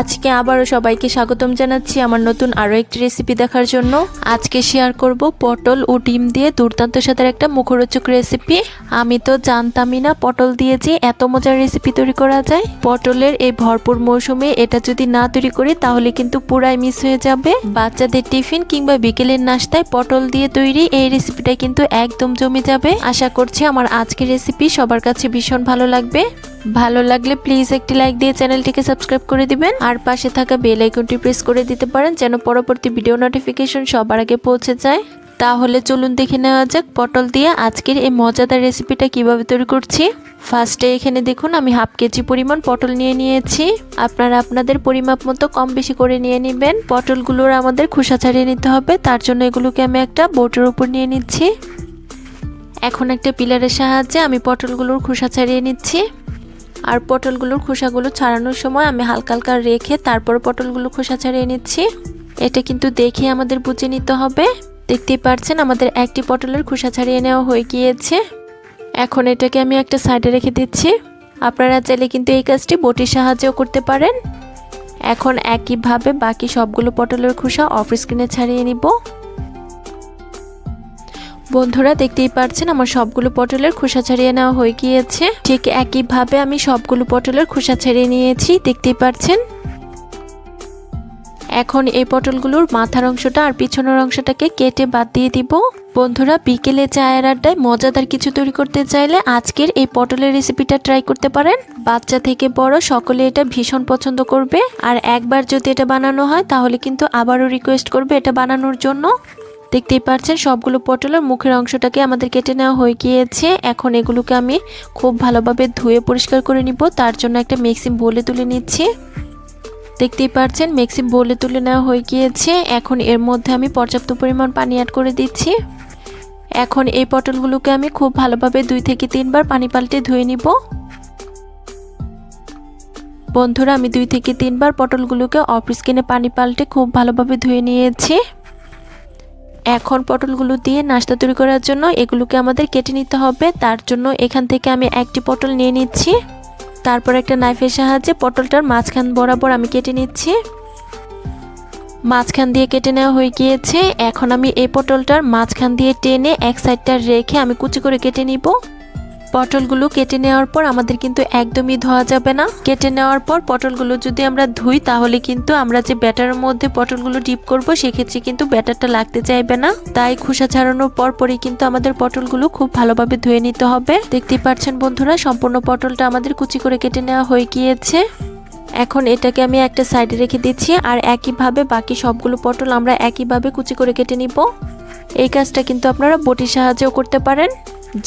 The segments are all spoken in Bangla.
আজকে আবারও সবাইকে স্বাগতম জানাচ্ছি আমার নতুন আরও একটি রেসিপি দেখার জন্য। আজকে শেয়ার করব পটল ও ডিম দিয়ে দুর্দান্ত সাথে একটা মুখরোচক রেসিপি আমি তো জানতামই না পটল দিয়ে যে এত মজার রেসিপি তৈরি করা যায়। পটলের এই ভরপুর মৌসুমে এটা যদি না তৈরি করি তাহলে কিন্তু পুরাই মিস হয়ে যাবে। বাচ্চাদের টিফিন কিংবা বিকেলের নাস্তায় পটল দিয়ে তৈরি এই রেসিপিটা কিন্তু একদম জমে যাবে। আশা করছি আমার আজকের রেসিপি সবার কাছে ভীষণ ভালো লাগবে। ভালো লাগলে প্লিজ একটি লাইক দিয়ে চ্যানেলটিকে সাবস্ক্রাইব করে দিবেন। আর পাশে থাকা বেল আইকনটি প্রেস করে দিতে পারেন যেন পরবর্তী ভিডিও নোটিফিকেশন সবার আগে পৌঁছে যায়। তাহলে চলুন দেখে নেওয়া যাক পটল দিয়ে আজকের এই মজাদার রেসিপিটা কীভাবে তৈরি করছি। ফার্স্টে এখানে দেখুন, আমি হাফ কেজি পরিমাণ পটল নিয়ে নিয়েছি। আপনারা আপনাদের পরিমাপ মতো কম বেশি করে নিয়ে নেবেন। পটলগুলোর আমাদের খোসা ছাড়িয়ে নিতে হবে, তার জন্য এগুলোকে আমি একটা বোটের উপর নিয়ে নিচ্ছি। এখন একটা পিলারের সাহায্যে আমি পটলগুলোর খোসা ছাড়িয়ে নিচ্ছি। আর পটলগুলোর খোসাগুলো ছাড়ানোর সময় আমি হালকা হালকা রেখে তারপর পটলগুলো খোসা ছাড়িয়ে নিচ্ছি। এটা কিন্তু দেখে আমাদের বুঝে নিতে হবে। দেখতেই পারছেন, আমাদের একটি পটলের খোসা ছাড়িয়ে নেওয়া হয়ে গিয়েছে। এখন এটাকে আমি একটা সাইডে রেখে দিচ্ছি। আপনারা চাইলে কিন্তু এই কাজটি বটির সাহায্যেও করতে পারেন। এখন একইভাবে বাকি সবগুলো পটলের খোসা অফ স্ক্রিনে ছাড়িয়ে নিব। বন্ধুরা দেখতেই পারছেন, আমার সবগুলো পটলের খোসা ছাড়িয়ে নেওয়া হয়ে গিয়েছে। ঠিক একইভাবে আমি সবগুলো পটলের খোসা ছাড়িয়ে নিয়েছি, দেখতেই পারছেন। এখন এই পটলগুলোর মাথার অংশটা আর পিছনের অংশটাকে কেটে বাদ দিয়ে দিব। বন্ধুরা, বিকেলে চায়ের আড্ডায় মজাদার কিছু তৈরি করতে চাইলে আজকের এই পটলের রেসিপিটা ট্রাই করতে পারেন। বাচ্চা থেকে বড় সকলে এটা ভীষণ পছন্দ করবে। আর একবার যদি এটা বানানো হয়, তাহলে কিন্তু আবারও রিকোয়েস্ট করবে এটা বানানোর জন্য। দেখতেই পাচ্ছেন সবগুলো পটলের মুখের অংশটাকে আমাদের কেটে নেওয়া হয়ে গিয়েছে। এখন এগুলোকে আমি খুব ভালোভাবে ধুয়ে পরিষ্কার করে নিব। তার জন্য একটা মিক্সিং বলে তুলে নিচ্ছি। দেখতেই পাচ্ছেন মিক্সিং বলে তুলে নেওয়া হয়ে গিয়েছে। এখন এর মধ্যে আমি পর্যাপ্ত পরিমাণ পানি অ্যাড করে দিচ্ছি। এখন এই পটলগুলোকে আমি খুব ভালোভাবে দুই থেকে তিনবার পানি পাল্টে ধুয়ে নিব। বন্ধুরা, আমি দুই থেকে তিনবার পটলগুলোকে অফ স্কিনে পানি পাল্টে খুব ভালোভাবে ধুয়ে নিয়েছি। এখন পটলগুলো দিয়ে নাস্তা তৈরি করার জন্য এগুলোকে আমাদের কেটে নিতে হবে। তার জন্য এখান থেকে আমি একটি পটল নিয়ে নিচ্ছি। তারপর একটা নাইফের সাহায্যে পটলটার মাঝখান বরাবর আমি কেটে নিচ্ছি। মাঝখান দিয়ে কেটে নেওয়া হয়ে গিয়েছে। এখন আমি এই পটলটার মাঝখান দিয়ে টেনে এক সাইডটা রেখে আমি কুচি করে কেটে নিব। পটলগুলো কেটে নেওয়ার পর আমাদের কিন্তু একদমই ধোয়া যাবে না। কেটে নেওয়ার পর পটলগুলো যদি আমরা ধুই, তাহলে কিন্তু আমরা যে ব্যাটারের মধ্যে পটলগুলো ডিপ করব, সেক্ষেত্রে কিন্তু ব্যাটারটা লাগতে চাইবে না। তাই খোসা ছাড়ানোর পর পরই কিন্তু আমাদের পটলগুলো খুব ভালোভাবে ধুয়ে নিতে হবে। দেখতেই পাচ্ছেন বন্ধুরা, সম্পূর্ণ পটলটা আমাদের কুচি করে কেটে নেওয়া হয়ে গিয়েছে। এখন এটাকে আমি একটা সাইডে রেখে দিচ্ছি, আর একইভাবে বাকি সবগুলো পটল আমরা একইভাবে কুচি করে কেটে নিব। এই কাজটা কিন্তু আপনারা বটির সাহায্যেও করতে পারেন।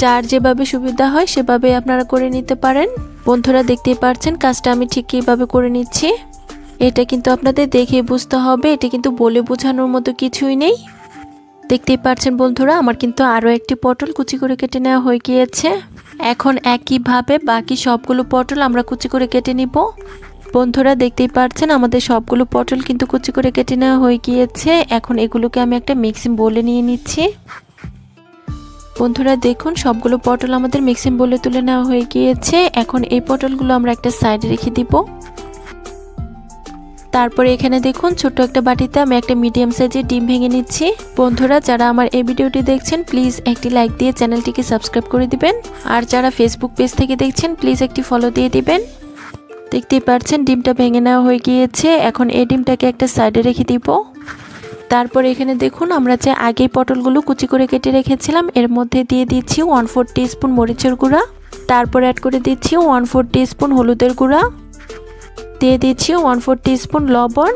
যার যেভাবে সুবিধা হয় সেভাবে আপনারা করে নিতে পারেন। বন্ধুরা দেখতেই পারছেন, কাজটা আমি ঠিক কীভাবে করে নিচ্ছি। এটা কিন্তু আপনাদের দেখে বুঝতে হবে, এটা কিন্তু বলে বোঝানোর মতো কিছুই নেই। দেখতেই পারছেন বন্ধুরা, আমার কিন্তু আরও একটি পটল কুচি করে কেটে নেওয়া হয়ে গিয়েছে। এখন একইভাবে বাকি সবগুলো পটল আমরা কুচি করে কেটে নিব। বন্ধুরা দেখতেই পারছেন, আমাদের সবগুলো পটল কিন্তু কুচি করে কেটে নেওয়া হয়ে গিয়েছে। এখন এগুলোকে আমি একটা মিক্সিং বলে নিয়ে নিচ্ছি। বন্ধুরা দেখুন, সবগুলো পটল আমাদের মিক্সিং বলে তুলে নেওয়া হয়ে গিয়েছে। এখন এই পটলগুলো আমরা একটা সাইডে রেখে দিব। তারপরে এখানে দেখুন, ছোট্ট একটা বাটিতে আমি একটা মিডিয়াম সাইজের ডিম ভেঙে নিচ্ছি। বন্ধুরা, যারা আমার এই ভিডিওটি দেখছেন, প্লিজ একটি লাইক দিয়ে চ্যানেলটিকে সাবস্ক্রাইব করে দিবেন। আর যারা ফেসবুক পেজ থেকে দেখছেন, প্লিজ একটি ফলো দিয়ে দিবেন। দেখতেই পাচ্ছেন ডিমটা ভেঙে নেওয়া হয়ে গিয়েছে। এখন এই ডিমটাকে একটা সাইডে রেখে দিব। তারপর এখানে দেখুন, আমরা যে আগেই পটলগুলো কুচি করে কেটে রেখেছিলাম, এর মধ্যে দিয়ে দিচ্ছি ওয়ান ফোর স্পুন মরিচের গুঁড়া, তারপর অ্যাড করে দিচ্ছি ওয়ান ফোর স্পুন হলুদের গুঁড়া, দিয়ে দিচ্ছি ওয়ান ফোর স্পুন লবণ,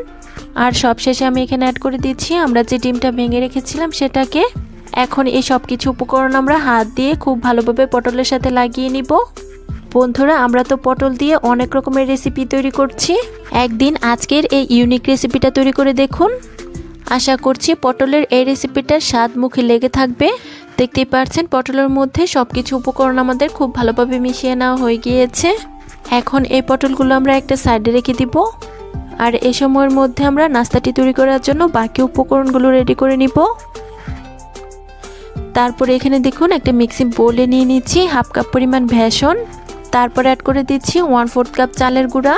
আর সবশেষে আমি এখানে অ্যাড করে দিচ্ছি, আমরা যে ডিমটা ভেঙে রেখেছিলাম সেটাকে, এখন এই সব কিছু উপকরণ আমরা হাত দিয়ে খুব ভালোভাবে পটলের সাথে লাগিয়ে নিব। বন্ধুরা, আমরা তো পটল দিয়ে অনেক রকমের রেসিপি তৈরি করছি। একদিন আজকের এই ইউনিক রেসিপিটা তৈরি করে দেখুন। আশা করছি পটলের এই রেসিপিটা স্বাদ মুখে লেগে থাকবে। দেখতেই পাচ্ছেন পটলের মধ্যে সব কিছু উপকরণ আমাদের খুব ভালোভাবে মিশিয়ে নেওয়া হয়ে গিয়েছে। এখন এই পটলগুলো আমরা একটা সাইডে রেখে দিব। আর এই সময়ের মধ্যে আমরা নাস্তাটি তৈরি করার জন্য বাকি উপকরণগুলো রেডি করে নিব। তারপরে এখানে দেখুন, একটা মিক্সি বোলে নিয়ে নিচ্ছি, হাফ কাপ পরিমাণ ভেষণ। তারপর অ্যাড করে দিচ্ছি ওয়ান ফোর্থ কাপ চালের গুঁড়া।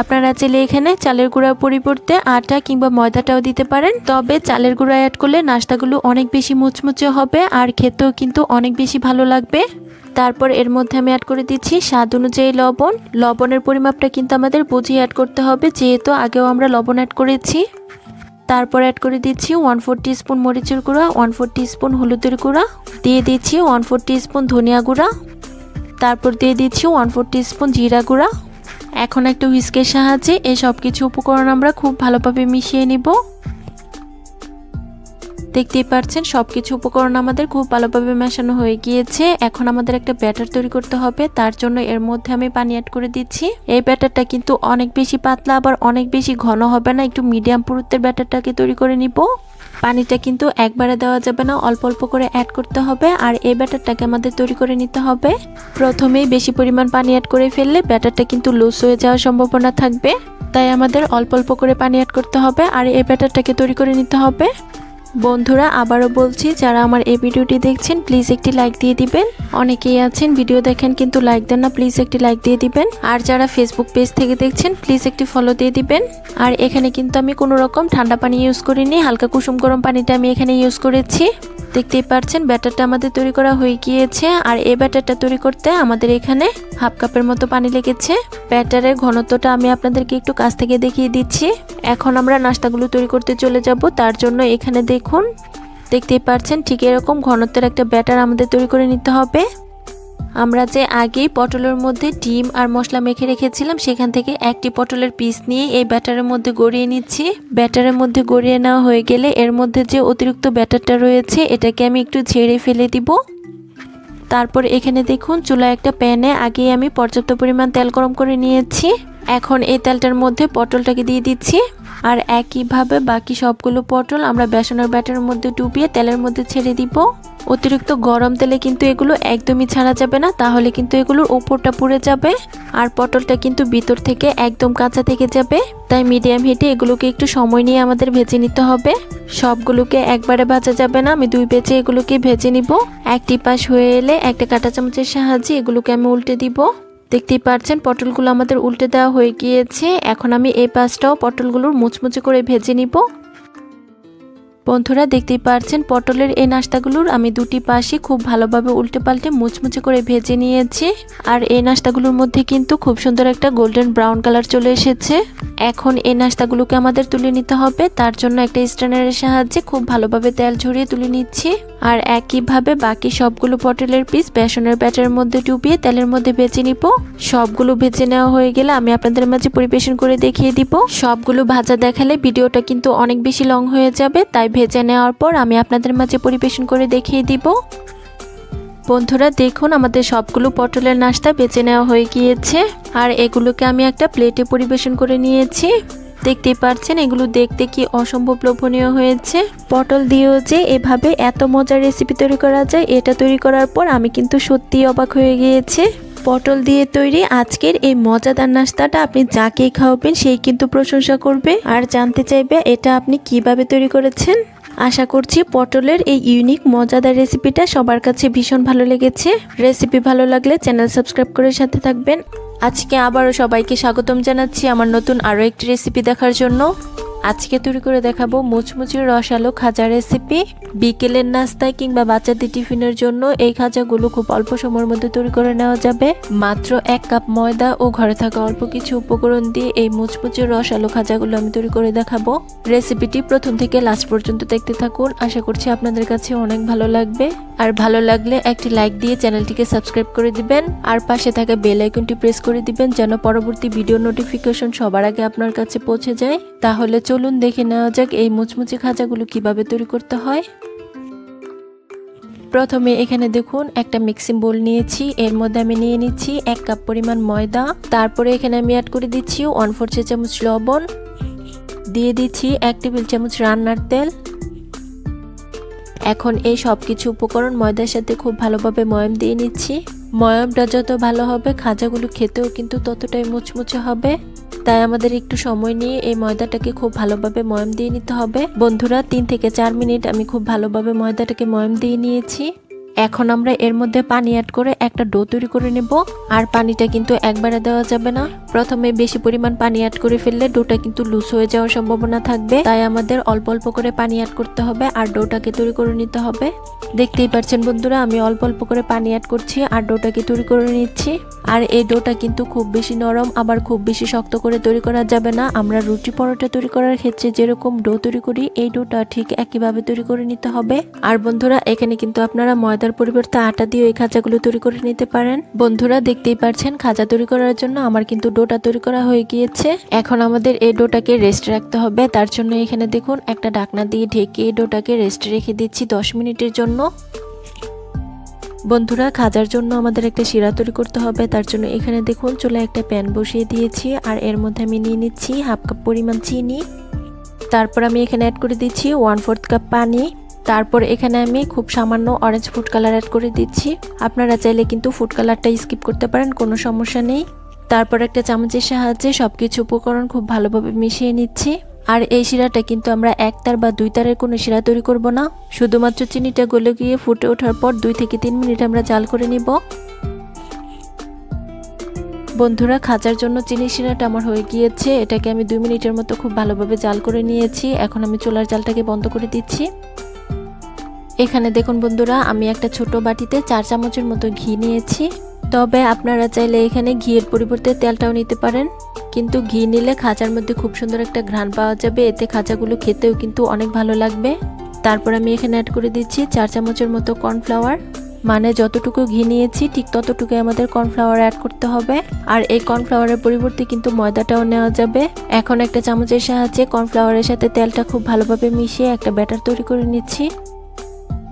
আপনারা চাইলে এখানে চালের গুঁড়ার পরিবর্তে আটা কিংবা ময়দাটাও দিতে পারেন। তবে চালের গুঁড়া অ্যাড করলে নাস্তাগুলো অনেক বেশি মুচমুচে হবে আর খেতেও কিন্তু অনেক বেশি ভালো লাগবে। তারপর এর মধ্যে আমি অ্যাড করে দিচ্ছি স্বাদ অনুযায়ী লবণ। লবণের পরিমাপটা কিন্তু আমাদের বুঝিয়ে অ্যাড করতে হবে, যেহেতু আগেও আমরা লবণ অ্যাড করেছি। তারপর অ্যাড করে দিচ্ছি ওয়ান ফোর স্পুন মরিচের গুঁড়া ওয়ান ফোর স্পুন হলুদের গুঁড়া। দিয়ে দিচ্ছি ওয়ান ফোর স্পুন ধনিয়া গুঁড়া। তারপর দিয়ে দিচ্ছি ওয়ান ফোর স্পুন জিরা গুঁড়া। এখন একটা হুইস্কের সাহায্যে এই সব কিছু উপকরণ আমরা খুব ভালোভাবে মিশিয়ে নিব। দেখতেই পাচ্ছেন সব কিছু উপকরণ আমাদের খুব ভালোভাবে মেশানো হয়ে গিয়েছে। এখন আমাদের একটা ব্যাটার তৈরি করতে হবে, তার জন্য এর মধ্যে আমি পানি অ্যাড করে দিচ্ছি। এই ব্যাটারটা কিন্তু অনেক বেশি পাতলা, আবার অনেক বেশি ঘন হবে না, একটু মিডিয়াম পুরুত্বের ব্যাটারটাকে তৈরি করে নিব। পানিটা কিন্তু একবারে দেওয়া যাবে না, অল্প অল্প করে অ্যাড করতে হবে আর এই ব্যাটারটাকে আমাদের তৈরি করে নিতে হবে। প্রথমেই বেশি পরিমাণ পানি অ্যাড করে ফেললে ব্যাটারটা কিন্তু লুজ হয়ে যাওয়ার সম্ভাবনা থাকবে। তাই আমাদের অল্প অল্প করে পানি অ্যাড করতে হবে আর এই ব্যাটারটাকে তৈরি করে নিতে হবে। বন্ধুরা, আবারও বলছি, যারা আমার এই ভিডিওটি দেখছেন প্লিজ একটি লাইক দিয়ে দিবেন। অনেকেই আছেন ভিডিও দেখেন, কিন্তু লাইক দেন না প্লিজ একটি লাইক দিয়ে দিবেন। আর যারা ফেসবুক পেজ থেকে দেখছেন প্লিজ একটি ফলো দিয়ে দিবেন। আর এখানে কিন্তু আমি কোনো রকম ঠান্ডা পানি ইউজ করিনি, হালকা কুসুম গরম পানিটা আমি এখানে ইউজ করেছি। দেখতেই পাচ্ছেন ব্যাটারটা আমাদের তৈরি করা হয়ে গিয়েছে। আর এই ব্যাটারটা তৈরি করতে আমাদের এখানে হাফ কাপের মতো পানি লেগেছে। ব্যাটারের ঘনত্বটা আমি আপনাদেরকে একটু কাছ থেকে দেখিয়ে দিচ্ছি। এখন আমরা নাস্তাগুলো তৈরি করতে চলে যাব, তার জন্য এখানে দেখুন, দেখতেই পাচ্ছেন ঠিক এরকম ঘনত্বের একটা ব্যাটার আমাদের তৈরি করে নিতে হবে। আমরা যে আগেই পটলের মধ্যে ডিম আর মশলা মেখে রেখেছিলাম, সেখান থেকে একটি পটলের পিস নিয়ে এই ব্যাটারের মধ্যে গড়িয়ে নিচ্ছি। ব্যাটারের মধ্যে গড়িয়ে নেওয়া হয়ে গেলে এর মধ্যে যে অতিরিক্ত ব্যাটারটা রয়েছে, এটাকে আমি একটু ঝেড়ে ফেলে দিব। তারপর এখানে দেখুন, চুলায় একটা প্যানে আগেই আমি পর্যাপ্ত পরিমাণ তেল গরম করে নিয়েছি। এখন এই তেলটার মধ্যে পটলটাকে দিয়ে দিচ্ছি। আর একইভাবে বাকি সবগুলো পটল আমরা বেসনের ব্যাটারের মধ্যে ডুবিয়ে তেলের মধ্যে ছেড়ে দিব। অতিরিক্ত গরম তেলে কিন্তু এগুলো একদমই ছাড়া যাবে না, তাহলে কিন্তু এগুলোর ওপরটা পুড়ে যাবে আর পটলটা কিন্তু ভিতর থেকে একদম কাঁচা থেকে যাবে। তাই মিডিয়াম হিটে এগুলোকে একটু সময় নিয়ে আমাদের ভেজে নিতে হবে। সবগুলোকে একবারে ভাজা যাবে না, আমি দুই বেজে এগুলোকে ভেজে নিব। একটি পাশ হয়ে এলে একটা কাঁটা চামচের সাহায্যে এগুলোকে আমি উল্টে দিব। দেখতেই পাচ্ছেন পটলগুলো আমাদের উল্টে দেওয়া হয়ে গিয়েছে। এখন আমি এই পাশটাও পটলগুলোর মুচমুচে করে ভেজে নিব। বন্ধুরা দেখতেই পাচ্ছেন পটলের এই নাস্তাগুলোর আমি দুটি পাশে খুব ভালোভাবে উল্টে পাল্টে মুচমুচে করে ভেজে নিয়েছি। আর এই নাস্তাগুলোর মধ্যে কিন্তু খুব সুন্দর একটা গোল্ডেন ব্রাউন কালার চলে এসেছে। এখন এই নাস্তাগুলোকে আমাদের তুলে নিতে হবে, তার জন্য একটা স্ট্যান্ডারের সাহায্যে খুব ভালোভাবে তেল ঝরিয়ে তুলে নিচ্ছি। আর একইভাবে বাকি সবগুলো পটলের পিস বেসনের ব্যাটারের মধ্যে ডুবিয়ে তেলের মধ্যে ভেজে নিব। সবগুলো ভেজে নেওয়া হয়ে গেলে আমি আপনাদের মাঝে পরিবেশন করে দেখিয়ে দিব। সবগুলো ভাজা দেখালে ভিডিওটা কিন্তু অনেক বেশি লং হয়ে যাবে, তাই ভেজে নেওয়ার পর আমি আপনাদের মাঝে পরিবেশন করে দেখিয়ে দিব। বন্ধুরা, দেখুন, আমাদের সবগুলো পটলের নাস্তা বেছে নেওয়া হয়ে গিয়েছে। আর এগুলোকে আমি একটা প্লেটে পরিবেশন করে নিয়েছি। দেখতেই পাচ্ছেন, এগুলো দেখতে কি অসম্ভব লোভনীয় হয়েছে। পটল দিয়েও যে এভাবে এত মজার রেসিপি তৈরি করা যায়, এটা তৈরি করার পর আমি কিন্তু সত্যিই অবাক হয়ে গিয়েছে। পটল দিয়ে তৈরি আজকের এই মজাদার নাস্তাটা আপনি যাকেই খাওয়াবেন সেই কিন্তু প্রশংসা করবে। আর জানতে চাইবে এটা আপনি কীভাবে তৈরি করেছেন? আশা করছি পটলের এই ইউনিক মজাদার রেসিপিটা সবার কাছে ভীষণ ভালো লেগেছে। রেসিপি ভালো লাগলে চ্যানেল সাবস্ক্রাইব করে সাথে থাকবেন। আজকে আবারও সবাইকে স্বাগতম জানাচ্ছি আমার নতুন আরও একটি রেসিপি দেখার জন্য। আজকে তৈরি করে দেখাবো মুচমুচের রসালো খাজা রেসিপি বিকেলের নাস্তায় কিংবা বাচ্চাদের টিফিনের জন্য এই খাজাগুলো খুব অল্প সময়ের মধ্যে তৈরি করে নেওয়া যাবে। মাত্র এক কাপ ময়দা ও ঘরে থাকা অল্প কিছু উপকরণ দিয়ে এই মুচমুচের রসালো খাজাগুলো আমি তৈরি করে দেখাবো। রেসিপিটি প্রথম থেকে লাস্ট পর্যন্ত দেখতে থাকুন। আশা করছি আপনাদের কাছে অনেক ভালো লাগবে। আর ভালো লাগলে একটি লাইক দিয়ে চ্যানেলটিকে সাবস্ক্রাইব করে দিবেন। আর পাশে থাকা বেল আইকনটি প্রেস করে দিবেন যেন পরবর্তী ভিডিও নোটিফিকেশন সবার আগে আপনার কাছে পৌঁছে যায়। তাহলে চলুন দেখে নেওয়া যাক এই মুচমুচে খাজাগুলো কীভাবে তৈরি করতে হয়। প্রথমে এখানে দেখুন, একটা মিক্সিং বোল নিয়েছি, এর মধ্যে আমি নিয়ে নিচ্ছি এক কাপ পরিমাণ ময়দা, তারপরে এখানে আমি অ্যাড করে দিচ্ছি ওয়ান ফোর চা চামচ লবণ, দিয়ে দিচ্ছি এক টেবিল চামচ রান্নার তেল। এখন এই সব কিছু উপকরণ ময়দার সাথে খুব ভালোভাবে ময়ম দিয়ে নিচ্ছি। ময়মটা যত ভালো হবে, খাজাগুলো খেতেও কিন্তু ততটাই মুচমুচে হবে। তাই আমাদের একটু সময় নিয়ে এই ময়দাটাকে খুব ভালোভাবে ময়ম দিয়ে নিতে হবে। বন্ধুরা, তিন থেকে চার মিনিট আমি খুব ভালোভাবে ময়দাটাকে ময়ম দিয়ে নিয়েছি। এখন আমরা এর মধ্যে পানি অ্যাড করে একটা ডো তৈরি করে নেব। আর পানিটা কিন্তু একবারে দেওয়া যাবে না। প্রথমে বেশি পরিমাণ পানি অ্যাড করে ফেললে ডোটা কিন্তু লুজ হয়ে যাওয়ার সম্ভাবনা থাকবে। তাই আমাদের অল্প অল্প করে পানি অ্যাড করতে হবে আর ডোটাকে তৈরি করে নিতে হবে। দেখতেই পাচ্ছেন বন্ধুরা, আমি অল্প অল্প করে পানি অ্যাড করছি আর ডোটাকে তৈরি করে নিচ্ছি। আর এই ডোটা কিন্তু খুব বেশি নরম, আবার খুব বেশি শক্ত করে তৈরি করা যাবে না। আমরা রুটি পরোটা তৈরি করার ক্ষেত্রে যেরকম ডো তৈরি করি, এই ডোটা ঠিক একইভাবে তৈরি করে নিতে হবে। আর বন্ধুরা, এখানে কিন্তু আপনারা ময়দার পরিবর্তে আটা দিয়ে এই খাঁচাগুলো তৈরি করে নিতে পারেন। বন্ধুরা, দেখতেই পারছেন খাঁচা তৈরি করার জন্য আমার কিন্তু ডোটা তৈরি করা হয়ে গিয়েছে। এখন আমাদের এই ডোটাকে রেস্ট রাখতে হবে। তার জন্য এখানে দেখুন, একটা ঢাকনা দিয়ে ঢেকে এই ডোটাকে রেস্ট রেখে দিচ্ছি দশ মিনিটের জন্য। বন্ধুরা, খাজার জন্য আমাদের একটা শিরা তৈরি করতে হবে। তার জন্য এখানে দেখুন চুলে একটা প্যান বসিয়ে দিয়েছি। আর এর মধ্যে আমি নিয়ে নিচ্ছি হাফ কাপ পরিমাণ চিনি। তারপর আমি এখানে অ্যাড করে দিচ্ছি ওয়ান ফোর্থ কাপ পানি। তারপর এখানে আমি খুব সামান্য অরেঞ্জ ফুড কালার অ্যাড করে দিচ্ছি। আপনারা চাইলে কিন্তু ফুড কালারটা স্কিপ করতে পারেন, কোনো সমস্যা নেই। তারপর একটা চামচের সাহায্যে সব কিছু উপকরণ খুব ভালোভাবে মিশিয়ে নিচ্ছি। আর এই শিরাটা কিন্তু আমরা এক তার বা দুই তারের কোনো শিরা তৈরি করব না। শুধুমাত্র চিনিটা গলে গিয়ে ফুটে ওঠার পর দুই থেকে তিন মিনিট আমরা জাল করে নিব। বন্ধুরা, খাঁচার জন্য চিনি শিরাটা আমার হয়ে গিয়েছে। এটাকে আমি দুই মিনিটের মতো খুব ভালোভাবে জাল করে নিয়েছি। এখন আমি চুলার জালটাকে বন্ধ করে দিচ্ছি। এখানে দেখুন বন্ধুরা, আমি একটা ছোট বাটিতে চার চামচের মতো ঘি নিয়েছি। তবে আপনারা চাইলে এখানে ঘিয়ের পরিবর্তে তেলটাও নিতে পারেন। কিন্তু ঘি নিলে খাঁচার মধ্যে খুব সুন্দর একটা ঘ্রাণ পাওয়া যাবে। এতে খাঁচাগুলো খেতেও কিন্তু অনেক ভালো লাগবে। তারপর আমি এখানে অ্যাড করে দিচ্ছি চার চামচের মতো কর্নফ্লাওয়ার মানে যতটুকু ঘি নিয়েছি, ঠিক ততটুকুই আমাদের কর্নফ্লাওয়ার অ্যাড করতে হবে। আর এই কর্নফ্লাওয়ারের পরিবর্তে কিন্তু ময়দাটাও নেওয়া যাবে। এখন একটা চামচের সাহায্যে কর্নফ্লাওয়ারের সাথে তেলটা খুব ভালোভাবে মিশিয়ে একটা ব্যাটার তৈরি করে নিচ্ছি।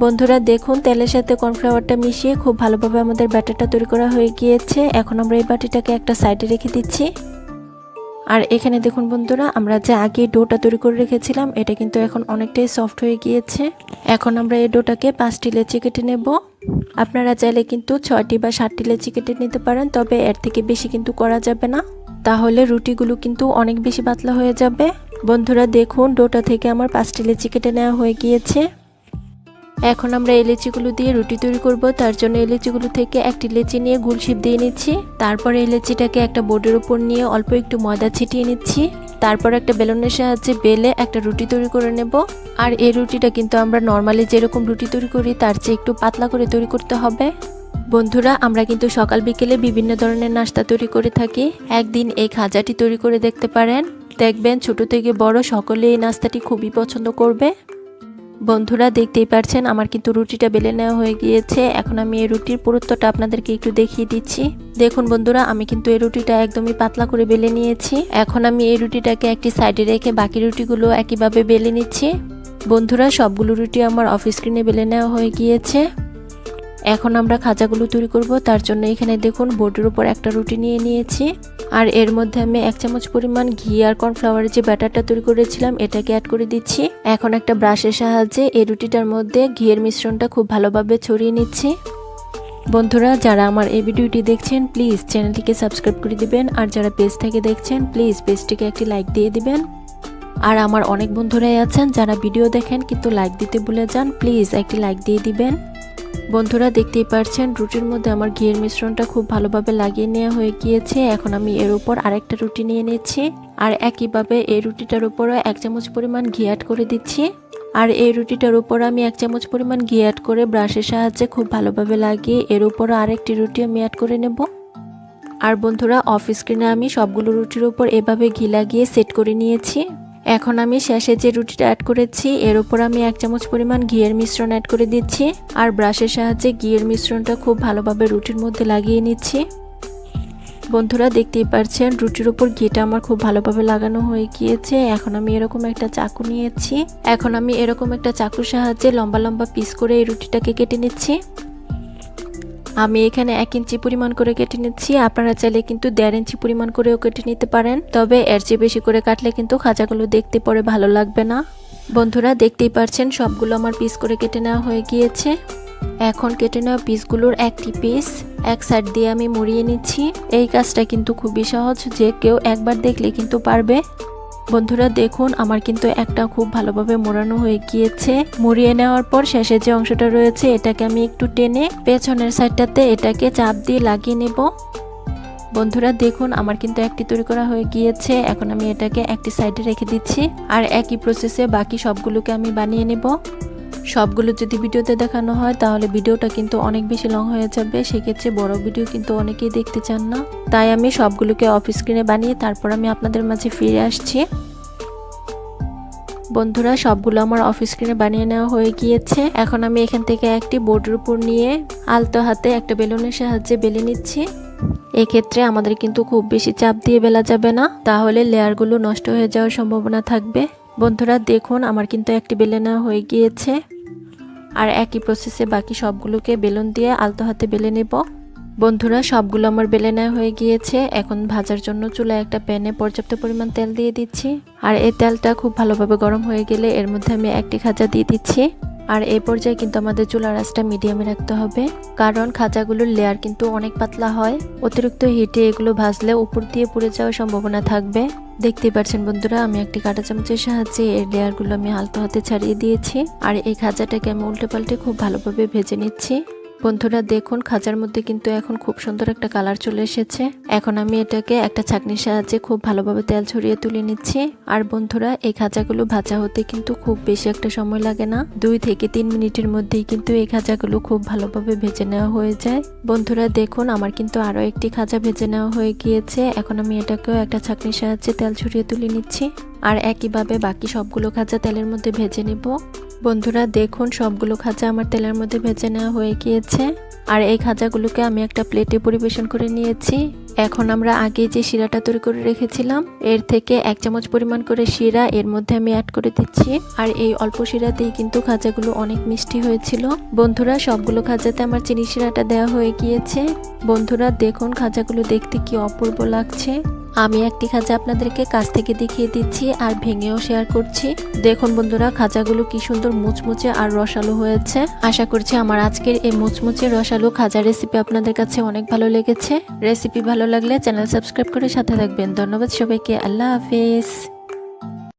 বন্ধুরা, দেখুন, তেলের সাথে কর্নফ্লাওয়ারটা মিশিয়ে খুব ভালোভাবে আমাদের ব্যাটারটা তৈরি করা হয়ে গিয়েছে। এখন আমরা এই বাটিটাকে একটা সাইডে রেখে দিচ্ছি। আর এখানে দেখুন বন্ধুরা, আমরা যে আগে ডোটা তৈরি করে রেখেছিলাম, এটা কিন্তু এখন অনেকটাই সফট হয়ে গিয়েছে। এখন আমরা এই ডোটাকে পাঁচটি লেচি কেটে নেব। আপনারা চাইলে কিন্তু ছয়টি বা সাতটি লেচি কেটে নিতে পারেন, তবে এর থেকে বেশি কিন্তু করা যাবে না। তাহলে রুটিগুলো কিন্তু অনেক বেশি পাতলা হয়ে যাবে। বন্ধুরা, দেখুন, ডোটা থেকে আমার পাঁচটি লেচি কেটে নেওয়া হয়ে গিয়েছে। এখন আমরা এই লেচিগুলো দিয়ে রুটি তৈরি করব। তার জন্য এই লেচিগুলো থেকে একটি লেচি নিয়ে গুল শিপ দিয়ে নিচ্ছি। তারপর এই লেচিটাকে একটা বোর্ডের উপর নিয়ে অল্প একটু ময়দা ছিটিয়ে নিচ্ছি। তারপর একটা বেলুনের সাহায্যে বেলে একটা রুটি তৈরি করে নেব। আর এই রুটিটা কিন্তু আমরা নর্মালি যেরকম রুটি তৈরি করি, তার চেয়ে একটু পাতলা করে তৈরি করতে হবে। বন্ধুরা, আমরা কিন্তু সকাল বিকেলে বিভিন্ন ধরনের নাস্তা তৈরি করে থাকি। একদিন এই খাজাটি তৈরি করে দেখতে পারেন। দেখবেন, ছোট থেকে বড় সকলে এই নাস্তাটি খুবই পছন্দ করবে। বন্ধুরা দেখতেই পারছেন, আমার কিন্তু রুটিটা বেলে নেওয়া হয়ে গিয়েছে। এখন আমি এই রুটির পুরুত্বটা আপনাদেরকে একটু দেখিয়ে দিচ্ছি। দেখুন বন্ধুরা, আমি কিন্তু এই রুটিটা একদমই পাতলা করে বেলে নিয়েছি। এখন আমি এই রুটিটাকে একটি সাইডে রেখে বাকি রুটিগুলো একইভাবে বেলে নিচ্ছি। বন্ধুরা, সবগুলো রুটি আমার অফিস স্ক্রিনে বেলে নেওয়া হয়ে গিয়েছে। এখন আমরা খাজাগুলো তৈরি করব, তার জন্য এখানে দেখুন বোর্ডের উপর একটা রুটি নিয়ে নিয়েছি। আর এর মধ্যে আমি এক চামচ পরিমাণ ঘি আর কর্নফ্লাওয়ারের যে ব্যাটারটা তৈরি করেছিলাম, এটাকে অ্যাড করে দিচ্ছি। এখন একটা ব্রাশের সাহায্যে এই রুটিটার মধ্যে ঘিয়ের মিশ্রণটা খুব ভালোভাবে ছড়িয়ে নিচ্ছি। বন্ধুরা, যারা আমার এই ভিডিওটি দেখছেন, প্লিজ চ্যানেলটিকে সাবস্ক্রাইব করে দিবেন। আর যারা পেজ থেকে দেখছেন, প্লিজ পেজটিকে একটি লাইক দিয়ে দিবেন। আর আমার অনেক বন্ধুরাই আছেন, যারা ভিডিও দেখেন, কিন্তু লাইক দিতে ভুলে যান, প্লিজ একটি লাইক দিয়ে দিবেন। বন্ধুরা দেখতেই পারছেন, রুটির মধ্যে আমার ঘিয়ের মিশ্রণটা খুব ভালোভাবে লাগিয়ে নেওয়া হয়ে গিয়েছে। এখন আমি এর উপর আরেকটা রুটি নিয়ে নিচ্ছি। আর একইভাবে এই রুটিটার উপরও এক চামচ পরিমাণ ঘি অ্যাড করে দিচ্ছি। আর এই রুটিটার উপর আমি এক চামচ পরিমাণ ঘি অ্যাড করে ব্রাশের সাহায্যে খুব ভালোভাবে লাগিয়ে এর উপরও আরেকটি রুটি আমি অ্যাড করে নেব। আর বন্ধুরা অফ স্ক্রিনে আমি সবগুলো রুটির উপর এভাবে ঘি লাগিয়ে সেট করে নিয়েছি। এখন আমি শেষে যে রুটিটা অ্যাড করেছি, এর উপর আমি এক চামচ পরিমাণ ঘিয়ের মিশ্রণ অ্যাড করে দিচ্ছি আর ব্রাশের সাহায্যে ঘিয়ের মিশ্রণটা খুব ভালোভাবে রুটির মধ্যে লাগিয়ে নিচ্ছি। বন্ধুরা, দেখতেই পারছেন, রুটির উপর ঘিটা আমার খুব ভালোভাবে লাগানো হয়ে গিয়েছে। এখন আমি এরকম একটা চাকু নিয়েছি। এখন আমি এরকম একটা চাকুর সাহায্যে লম্বা লম্বা পিস করে এই রুটিটাকে কেটে নিচ্ছি। আমি এখানে এক ইঞ্চি পরিমাণ করে কেটে নিচ্ছি। আপনারা চাইলে কিন্তু দেড় ইঞ্চি পরিমাণ করেও কেটে নিতে পারেন। তবে এর চেয়ে বেশি করে কাটলে কিন্তু খাঁচাগুলো দেখতে পরে ভালো লাগবে না। বন্ধুরা, দেখতেই পারছেন সবগুলো আমার পিস করে কেটে নেওয়া হয়ে গিয়েছে। এখন কেটে নেওয়া পিসগুলোর একটি পিস এক সাইড দিয়ে আমি মুড়িয়ে নিচ্ছি। এই কাজটা কিন্তু খুবই সহজ, যে কেউ একবার দেখলে কিন্তু পারবে। বন্ধুরা দেখুন, আমার কিন্তু একটা খুব ভালোভাবে মোড়ানো হয়ে গিয়েছে। মুড়িয়ে নেওয়ার পর শেষে যে অংশটা রয়েছে, এটাকে আমি একটু টেনে পেছনের সাইডটাতে এটাকে চাপ দিয়ে লাগিয়ে নেব। বন্ধুরা দেখুন, আমার কিন্তু একটি তৈরি করা হয়ে গিয়েছে। এখন আমি এটাকে একটি সাইডে রেখে দিচ্ছি। আর একই প্রসেসে বাকি সবগুলোকে আমি বানিয়ে নেব। সবগুলো যদি ভিডিওতে দেখানো হয়, তাহলে ভিডিওটা কিন্তু অনেক বেশি লং হয়ে যাবে। সেক্ষেত্রে বড় ভিডিও কিন্তু অনেকেই দেখতে চান না। তাই আমি সবগুলোকে অফ স্ক্রিনে বানিয়ে তারপর আমি আপনাদের মাঝে ফিরে আসছি। বন্ধুরা, সবগুলো আমার অফ স্ক্রিনে বানিয়ে নেওয়া হয়ে গিয়েছে। এখন আমি এখান থেকে একটি বোর্ডের উপর নিয়ে আলতো হাতে একটা বেলুনের সাহায্যে বেলে নিচ্ছি। এক্ষেত্রে আমাদের কিন্তু খুব বেশি চাপ দিয়ে বেলা যাবে না। তাহলে লেয়ারগুলো নষ্ট হয়ে যাওয়ার সম্ভাবনা থাকবে। বন্ধুরা, দেখুন, আমার কিন্তু একটি বেলেনা হয়ে গিয়েছে। আর একই প্রসেসে বাকি সবগুলোকে বেলুন দিয়ে আলতো হাতে বেলে নেব। বন্ধুরা, সবগুলো আমার বেলে হয়ে গিয়েছে। এখন ভাজার জন্য চুলায় একটা প্যানে পর্যাপ্ত পরিমাণ তেল দিয়ে দিচ্ছি। আর এই তেলটা খুব ভালোভাবে গরম হয়ে গেলে এর মধ্যে আমি একটি খাজা দিয়ে দিচ্ছি। আর এই পর্যায়ে কিন্তু আমাদের চুলার আঁচটা মিডিয়ামে রাখতে হবে। কারণ খাঁচাগুলোর লেয়ার কিন্তু অনেক পাতলা হয়। অতিরিক্ত হিটে এগুলো ভাজলে উপর দিয়ে পুড়ে যাওয়ার সম্ভাবনা থাকবে। দেখতেই পাচ্ছেন বন্ধুরা, আমি একটি কাঁটা চামচের সাহায্যে এর লেয়ারগুলো আমি হালকা হাতে ছাড়িয়ে দিয়েছি। আর এই খাঁচাটাকে আমি উল্টে পাল্টে খুব ভালোভাবে ভেজে নিচ্ছি। বন্ধুরা দেখুন, খাঁচার মধ্যে কিন্তু এখন খুব সুন্দর একটা কালার চলে এসেছে। এখন আমি এটাকে একটা ছাকনির সাহায্যে খুব ভালোভাবে তেল ছড়িয়ে তুলে নিচ্ছি। আর বন্ধুরা, এই খাঁচাগুলো ভাজা হতে কিন্তু খুব বেশি একটা সময় লাগে না। দুই থেকে তিন মিনিটের মধ্যেই কিন্তু এই খাঁচাগুলো খুব ভালোভাবে ভেজে নেওয়া হয়ে যায়। বন্ধুরা দেখুন, আমার কিন্তু আরও একটি খাজা ভেজে নেওয়া হয়ে গিয়েছে। এখন আমি এটাকেও একটা ছাকনির সাহায্যে তেল ছড়িয়ে তুলে নিচ্ছি। আর একইভাবে বাকি সবগুলো খাজা তেলের মধ্যে ভেজে নেব। বন্ধুরা, দেখুন, সবগুলো খাজা আমার তেলের মধ্যে ভেজে নেওয়া হয়ে গিয়েছে। আর এই খাজাগুলোকে আমি একটা প্লেটে পরিবেশন করে নিয়েছি। এখন আমরা আগে যে শিরাটা তৈরি করে রেখেছিলাম, এর থেকে এক চামচ পরিমাণ করে শিরা এর মধ্যে আমি অ্যাড করে দিচ্ছি। আর এই অল্প শিরাতেই কিন্তু খাজাগুলো অনেক মিষ্টি হয়েছিল। বন্ধুরা, সবগুলো খাজাতে আমার চিনি শিরাটা দেওয়া হয়ে গিয়েছে। বন্ধুরা, দেখুন খাজাগুলো দেখতে কি অপূর্ব লাগছে। আমি একটি খাজা আপনাদেরকে কাছ থেকে দেখিয়ে দিচ্ছি আর ভেঙেও শেয়ার করছি। দেখুন বন্ধুরা, খাজাগুলো কি সুন্দর মুচমুচে আর রসালো হয়েছে। আশা করছি আমার আজকের এই মুচমুচে রসালো খাজা রেসিপি আপনাদের কাছে অনেক ভালো লেগেছে। রেসিপি লাগলে চ্যানেল সাবস্ক্রাইব করে সাথে থাকবেন। ধন্যবাদ সবাইকে। আল্লাহ হাফিজ।